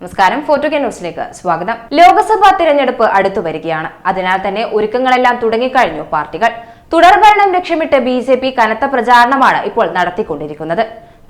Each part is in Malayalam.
നമസ്കാരം ഫോട്ടോ കെ ന്യൂസിലേക്ക് സ്വാഗതം. ലോക്സഭാ തിരഞ്ഞെടുപ്പ് അടുത്തു വരികയാണ്. അതിനാൽ തന്നെ ഒരുക്കങ്ങളെല്ലാം തുടങ്ങിക്കഴിഞ്ഞു പാർട്ടികൾ. തുടർഭരണം ലക്ഷ്യമിട്ട് ബി ജെ പി കനത്ത പ്രചാരണമാണ് ഇപ്പോൾ നടത്തിക്കൊണ്ടിരിക്കുന്നത്.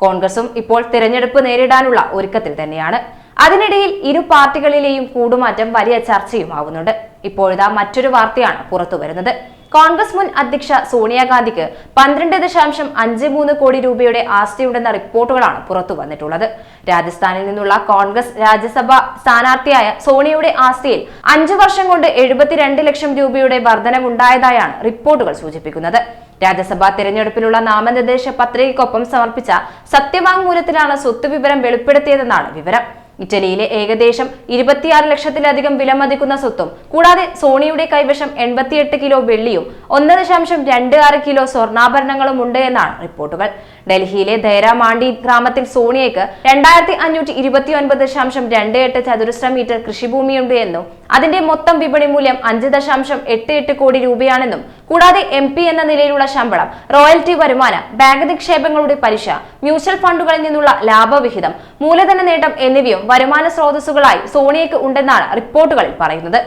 കോൺഗ്രസും ഇപ്പോൾ തിരഞ്ഞെടുപ്പ് നേരിടാനുള്ള ഒരുക്കത്തിൽ തന്നെയാണ്. അതിനിടയിൽ ഇരു പാർട്ടികളിലെയും കൂടുമാറ്റം വലിയ ചർച്ചയുമാകുന്നുണ്ട് ഇപ്പോഴിതാ മറ്റൊരു വാർത്തയാണ് പുറത്തുവരുന്നത് കോൺഗ്രസ് മുൻ അധ്യക്ഷ സോണിയാഗാന്ധിക്ക് പന്ത്രണ്ട് ദശാംശം അഞ്ച് മൂന്ന് കോടി രൂപയുടെ ആസ്തിയുണ്ടെന്ന റിപ്പോർട്ടുകളാണ് പുറത്തു വന്നിട്ടുള്ളത്. രാജസ്ഥാനിൽ നിന്നുള്ള കോൺഗ്രസ് രാജ്യസഭാ സ്ഥാനാർത്ഥിയായ സോണിയയുടെ ആസ്തിയിൽ അഞ്ചു വർഷം കൊണ്ട് എഴുപത്തിരണ്ട് ലക്ഷം രൂപയുടെ വർധനവുണ്ടായതായാണ് റിപ്പോർട്ടുകൾ സൂചിപ്പിക്കുന്നത്. രാജ്യസഭാ തിരഞ്ഞെടുപ്പിലുള്ള നാമനിർദ്ദേശ പത്രികയ്ക്കൊപ്പം സമർപ്പിച്ച സത്യവാങ്മൂലത്തിലാണ് സ്വത്ത് വിവരം വെളിപ്പെടുത്തിയതെന്നാണ് വിവരം. ഇറ്റലിയിലെ ഏകദേശം ഇരുപത്തിയാറ് ലക്ഷത്തിലധികം വിലമതിക്കുന്ന സ്വത്തും കൂടാതെ സോണിയുടെ കൈവശം എൺപത്തിയെട്ട് കിലോ വെള്ളിയും ഒന്ന് ദശാംശം രണ്ട് ആറ് കിലോ സ്വർണാഭരണങ്ങളും ഉണ്ട് എന്നാണ് റിപ്പോർട്ടുകൾ. ഡൽഹിയിലെ ദൈരാമാണ്ടി ഗ്രാമത്തിൽ സോണിയയ്ക്ക് രണ്ടായിരത്തി അഞ്ഞൂറ്റി ഇരുപത്തി ഒൻപത് ദശാംശം രണ്ട് എട്ട് ചതുരശ്ര മീറ്റർ കൃഷിഭൂമിയുണ്ട് എന്നും അതിന്റെ മൊത്തം വിപണി മൂല്യം അഞ്ച് ദശാംശം എട്ട് എട്ട് കോടി രൂപയാണെന്നും കൂടാതെ എം പി എന്ന നിലയിലുള്ള ശമ്പളം റോയൽറ്റി വരുമാനം ബാങ്ക് നിക്ഷേപങ്ങളുടെ പലിശ മ്യൂച്വൽ ഫണ്ടുകളിൽ നിന്നുള്ള ലാഭവിഹിതം മൂലധന നേട്ടം എന്നിവയും വരുമാന സ്രോതസ്സുകളായി സോണിയയ്ക്ക് ഉണ്ടെന്നാണ് റിപ്പോർട്ടുകളിൽ പറയുന്നത്.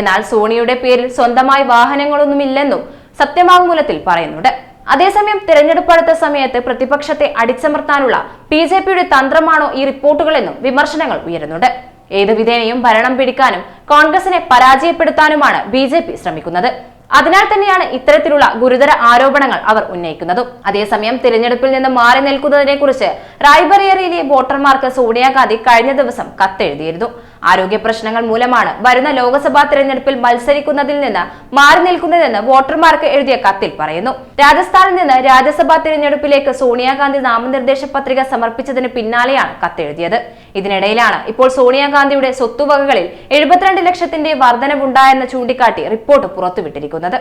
എന്നാൽ സോണിയുടെ പേരിൽ സ്വന്തമായി വാഹനങ്ങളൊന്നുമില്ലെന്നും സത്യവാങ്മൂലത്തിൽ പറയുന്നുണ്ട്. അതേസമയം തിരഞ്ഞെടുപ്പ് അടുത്ത സമയത്ത് പ്രതിപക്ഷത്തെ അടിച്ചമർത്താനുള്ള ബി ജെ പിയുടെ തന്ത്രമാണോ ഈ റിപ്പോർട്ടുകളെന്നും വിമർശനങ്ങൾ ഉയരുന്നുണ്ട്. ഏതു വിധേനയും ഭരണം പിടിക്കാനും കോൺഗ്രസിനെ പരാജയപ്പെടുത്താനുമാണ് ബി ശ്രമിക്കുന്നത്. അതിനാൽ തന്നെയാണ് ഇത്തരത്തിലുള്ള ഗുരുതര ആരോപണങ്ങൾ അവർ ഉന്നയിക്കുന്നതും. അതേസമയം തിരഞ്ഞെടുപ്പിൽ നിന്ന് മാറി നിൽക്കുന്നതിനെ കുറിച്ച് റായ്ബറേറിയയിലെ വോട്ടർമാർക്ക് സോണിയാഗാന്ധി കഴിഞ്ഞ ദിവസം കത്തെഴുതിയിരുന്നു. ആരോഗ്യ പ്രശ്നങ്ങൾ മൂലമാണ് വരുന്ന ലോക്സഭാ തെരഞ്ഞെടുപ്പിൽ മത്സരിക്കുന്നതിൽ നിന്ന് മാറി നിൽക്കുന്നതെന്ന് വോട്ടർമാർക്ക് എഴുതിയ കത്തിൽ പറയുന്നു. രാജസ്ഥാനിൽ നിന്ന് രാജ്യസഭാ തെരഞ്ഞെടുപ്പിലേക്ക് സോണിയാഗാന്ധി നാമനിർദ്ദേശ പത്രിക സമർപ്പിച്ചതിന് പിന്നാലെയാണ് കത്തെഴുതിയത്. ഇതിനിടയിലാണ് ഇപ്പോൾ സോണിയാഗാന്ധിയുടെ സ്വത്തുവകകളിൽ എഴുപത്തിരണ്ട് ലക്ഷത്തിന്റെ വർധനവുണ്ടായെന്ന് ചൂണ്ടിക്കാട്ടി റിപ്പോർട്ട് പുറത്തുവിട്ടിരിക്കുന്നത്.